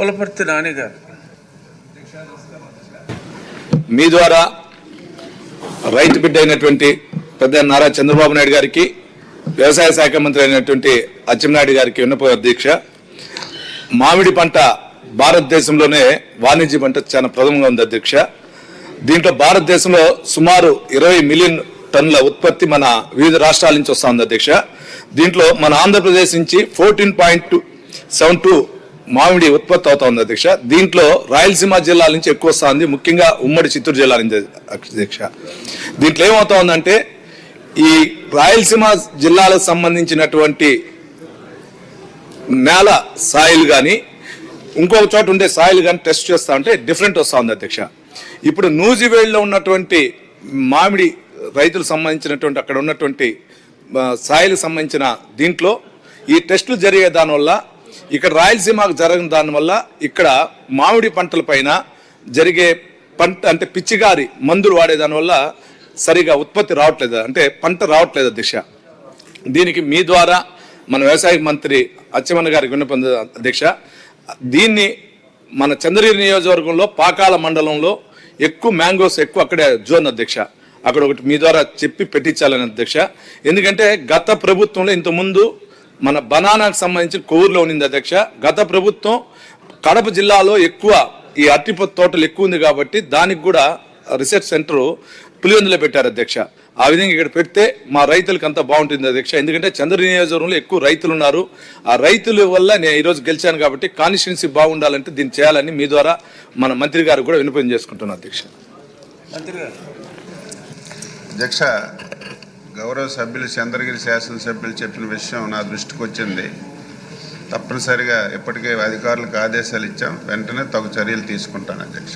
పులపర్తి నాని గారు. మీ ద్వారా రైతు బిడ్డ అయినటువంటి పెద్ద నారా చంద్రబాబు నాయుడు గారికి వ్యవసాయ శాఖ మంత్రి అయినటువంటి అచ్చెన్నాయుడు గారికి విన్నప దీక్ష. మామిడి పంట భారతదేశంలోనే వాణిజ్య పంట చాలా ప్రథమంగా ఉంది అధ్యక్ష. దీంట్లో భారతదేశంలో సుమారు ఇరవై మిలియన్ టన్నుల ఉత్పత్తి మన వివిధ రాష్ట్రాల నుంచి వస్తా ఉంది అధ్యక్ష. దీంట్లో మన ఆంధ్రప్రదేశ్ నుంచి ఫోర్టీన్ పాయింట్ సెవెన్ టూ మామిడి ఉత్పత్తి అవుతా ఉంది అధ్యక్ష. దీంట్లో రాయలసీమ జిల్లాల నుంచి ఎక్కువ వస్తుంది. ముఖ్యంగా ఉమ్మడి చిత్తూరు జిల్లా నుంచి అధ్యక్ష. దీంట్లో ఏమవుతా ఉందంటే ఈ రాయలసీమ జిల్లాలకు సంబంధించినటువంటి నేల సాయిల్ కానీ ఇంకొక చోట ఉండే సాయిల్ కానీ టెస్ట్ చేస్తా ఉంటే డిఫరెంట్ వస్తా ఉంది అధ్యక్ష. ఇప్పుడు నూజివేడ్లో ఉన్నటువంటి మామిడి రైతులకు సంబంధించినటువంటి అక్కడ ఉన్నటువంటి ఆ, సాయిల్ సంబంధించిన దీంట్లో ఈ టెస్టులు జరిగే దానివల్ల ఇక్కడ రాయలసీమకు జరగని దానివల్ల ఇక్కడ మామిడి పంటల పైన జరిగే పంట అంటే పిచ్చిగారి మందులు వాడేదాని వల్ల సరిగా ఉత్పత్తి రావట్లేదు. అంటే పంట రావట్లేదు అధ్యక్ష దీనికి మీ ద్వారా మన వ్యవసాయ మంత్రి అచ్చమన్న గారికి విన్నపం అధ్యక్ష దీన్ని మన చంద్రగిరి నియోజకవర్గంలో పాకాల మండలంలో ఎక్కువ మ్యాంగోస్ ఎక్కువ అక్కడే జోన్ అధ్యక్ష అక్కడ ఒకటి మీ ద్వారా చెప్పి పెట్టించాలని అధ్యక్ష ఎందుకంటే గత ప్రభుత్వంలో ఇంతకుముందు మన బనానాకు సంబంధించిన కొవ్వూరులో ఉన్నింది అధ్యక్ష. గత ప్రభుత్వం కడప జిల్లాలో ఎక్కువ ఈ అరటిపొత్తు తోటలు ఎక్కువ ఉంది కాబట్టి దానికి కూడా రీసెర్చ్ సెంటర్ పులివెందులో పెట్టారు అధ్యక్ష. ఆ విధంగా ఇక్కడ పెడితే మా రైతులకు అంత బాగుంటుంది అధ్యక్ష. ఎందుకంటే చంద్ర నియోజకవర్గంలో ఎక్కువ రైతులు ఉన్నారు. ఆ రైతుల వల్ల నేను ఈరోజు గెలిచాను కాబట్టి కాన్స్టిట్యున్సీ బాగుండాలంటే దీన్ని చేయాలని మీ ద్వారా మన మంత్రి గారు కూడా వినపం చేసుకుంటున్నాను అధ్యక్ష. అధ్యక్ష గౌరవ సభ్యులు చంద్రగిరి శాసనసభ్యులు చెప్పిన విషయం నా దృష్టికి వచ్చింది. తప్పనిసరిగా ఇప్పటికే అధికారులకు ఆదేశాలు ఇచ్చాం. వెంటనే తగు చర్యలు తీసుకుంటాను అధ్యక్ష.